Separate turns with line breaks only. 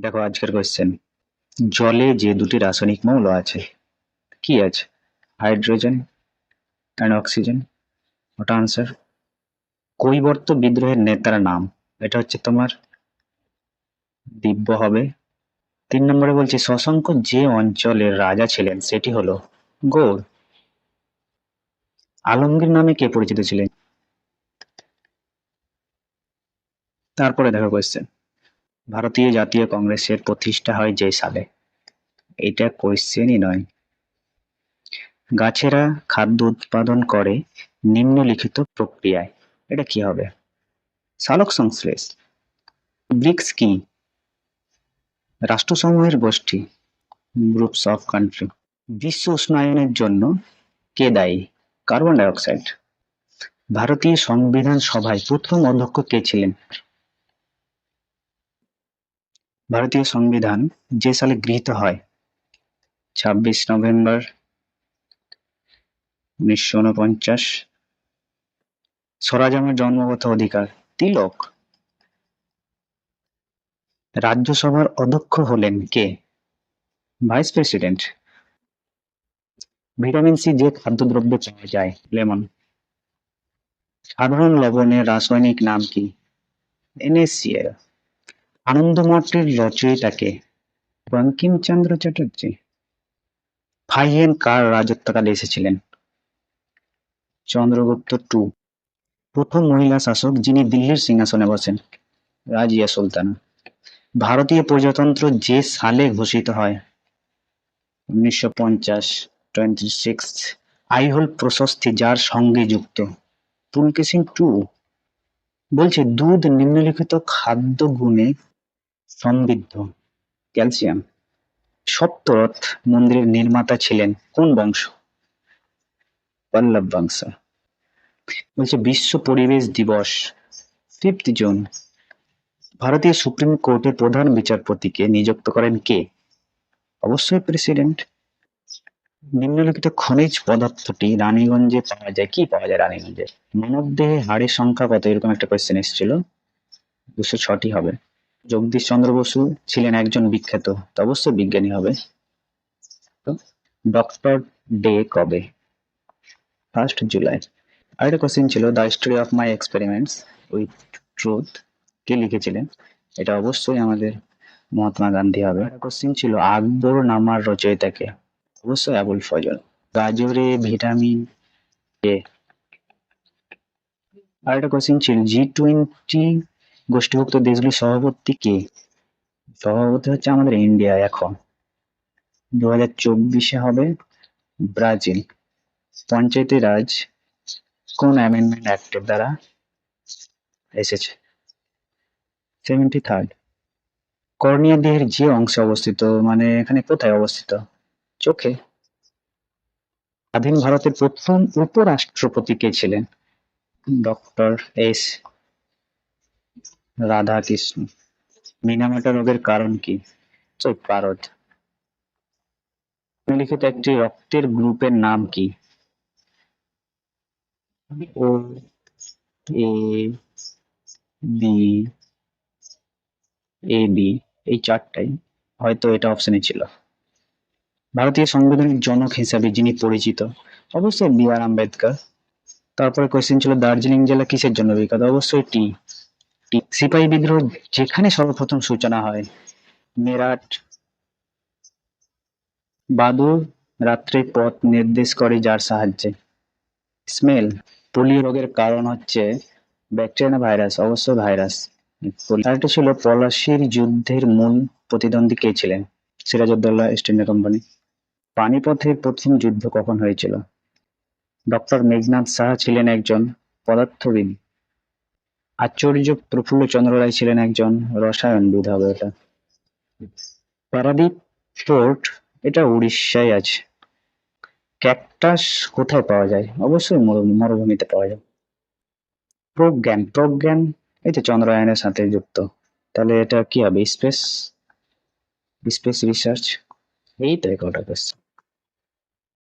দেখো আজকের কোয়েশ্চেন জলে যে দুটি রাসায়নিক মৌল আছে, কি আছে? হাইড্রোজেন অ্যান্ড অক্সিজেন ওটা আনসার কৈবর্ত বিদ্রোহের নেতার নাম। এটা হচ্ছে তোমার দিব্য হবে। তিন নম্বরে বলছি, শশাঙ্ক যে অঞ্চলের রাজা ছিলেন, সেটি হলো গৌড় আলমগীর নামে কে পরিচিত ছিলেন? তারপরে দেখো কোয়েশ্চেন ভারতীয় জাতীয় কংগ্রেসের প্রতিষ্ঠা হয় যে সালে। এটা কোয়েশ্চেনই নয়। গাছেরা খাদ্য উৎপাদন করে নিম্নলিখিত প্রক্রিয়ায়। এটা কি হবে? সালোক সংশ্লেষ। ব্রিক্স কি? রাষ্ট্রসমূহের গোষ্ঠী। Groups of country. বিশ্ব উষ্ণায়নের জন্য কে দায়ী? Carbon dioxide. ভারতীয় সংবিধান সভায় প্রথম অধ্যক্ষ কে ছিলেন? ভারতীয় সংবিধান যে সালে গৃহীত হয়, ছাব্বিশ নভেম্বর উনিশশো উনপঞ্চাশ স্বরাজামের জন্মগত অধিকার, তিলক। রাজ্যসভার অধ্যক্ষ হলেন কে? Vice president. ভিটামিন সি যে খাদ্যদ্রব্যে পাওয়া যায়, লেমন। সাধারণ লবণের রাসায়নিক নাম কি? এনএসিএল। আনন্দমঠের রচয়িতাকে বঙ্কিমচন্দ্র চ্যাটার্জি। ফাইহেন কার রাজত্বকালে এসেছিলেন? চন্দ্রগুপ্ত টু। প্রথম মহিলা শাসক যিনি দিল্লির সিংহাসনে বসেন, রাজিয়া সুলতানা। ভারতীয় প্রজাতন্ত্র যে সালে ঘোষিত হয়, উনিশশো পঞ্চাশ টোয়েন্টি সিক্স আইহোল প্রশস্তি যার সঙ্গে যুক্ত। পুলকেশিং টু বলছে, দুধ নিম্নলিখিত খাদ্য গুণে সমৃদ্ধ, ক্যালসিয়াম। সপ্তরথ মন্দিরের নির্মাতা ছিলেন কোন বংশ? পল্লব বংশ বলছে, বিশ্ব পরিবেশ দিবস ফিফথ জুন ভারতীয় সুপ্রিম কোর্টের প্রধান বিচারপতিকে নিযুক্ত করেন কে? অবশ্যই প্রেসিডেন্ট। নিম্নলিখিত খনিজ পদার্থটি রানীগঞ্জে পাওয়া যায়। কি পাওয়া যায় রানীগঞ্জে? মানব দেহে হাড়ের সংখ্যা কত? এরকম একটা কোয়েশ্চেন এসেছিল। দুশো ছটি হবে। জগদীশ চন্দ্র বসু ছিলেন একজন বিখ্যাত অবশ্যই বিজ্ঞানী হবে। ডক্টর ডে কবে? First July. আরেকটা কোশ্চেন ছিল, the story of my experiments with truth কে লিখেছিলেন? এটা অবশ্যই আমাদের মহাত্মা গান্ধী হবে। কোশ্চেন ছিল, আকবর নামার রচয়িতাকে অবশ্যই আবুল ফজল। গাজরে ভিটামিন এ। আর একটা কোশ্চেন ছিল, জি টোয়েন্টি গোষ্ঠীভুক্ত দেশগুলির সভাপতি কে? সভাপতি হচ্ছে আমাদের ইন্ডিয়া এখন। দু হাজার চব্বিশে হবে ব্রাজিল। পঞ্চায়েতি রাজ কোন অ্যামেন্ডমেন্ট অ্যাক্টের দ্বারা এসেছে? সেভেন্টি থার্ড কর্নিয়া দেহের যে অংশে অবস্থিত মানে এখানে কোথায় অবস্থিত? চোখে। স্বাধীন ভারতের প্রথম উপরাষ্ট্রপতি কে ছিলেন? ডক্টর এস রাধাকৃষ্ণ মিনামাটা রোগের কারণ কি? চোখ পারদ। নিম্নলিখিত একটি রক্তের গ্রুপের নাম কি? ও, এ, বি এ, বি, এই চারটাই। হয়তো এটা অপশনে ছিল। ভারতীয় সংবিধানের জনক হিসাবে যিনি পরিচিত, অবশ্যই বি আর আম্বেদকর। তারপরে কোয়েশ্চেন ছিল দার্জিলিং জেলা কিসের জন্য বিখ্যাত? অবশ্যই টি। সিপাহী বিদ্রোহ যেখানে সর্বপ্রথম সূচনা হয়, মেরাট বাদুর রাত্রে পথ নির্দেশ করে যার সাহায্যে। স্মেল, পোলিও রোগের কারণ হচ্ছে ব্যাকটেরিয়া ভাইরাস অবশ্যই ভাইরাস। আরেকটা ছিল পলাশির যুদ্ধের মূল প্রতিদ্বন্দ্বী কে ছিলেন? Sirajuddaula East India company. পানিপথের প্রথম যুদ্ধ কখন হয়েছিল? ডক্টর মেঘনাথ সাহা ছিলেন একজন পদার্থবিদ। আচার্য প্রফুল্ল চন্দ্র রায় ছিলেন একজন রসায়নবিদ হবে এটা। পারাদীপ ফোর্ট, এটা উড়িষ্যায় আছে। ক্যাকটাস কোথায় পাওয়া যায়? অবশ্যই মরু- মরুভূমিতে পাওয়া যায়। প্রজ্ঞান প্রজ্ঞান, এই তো চন্দ্রায়নের সাথে যুক্ত। তাহলে এটা কি হবে? Space space research. এই তো একটা কোয়েশ্চেন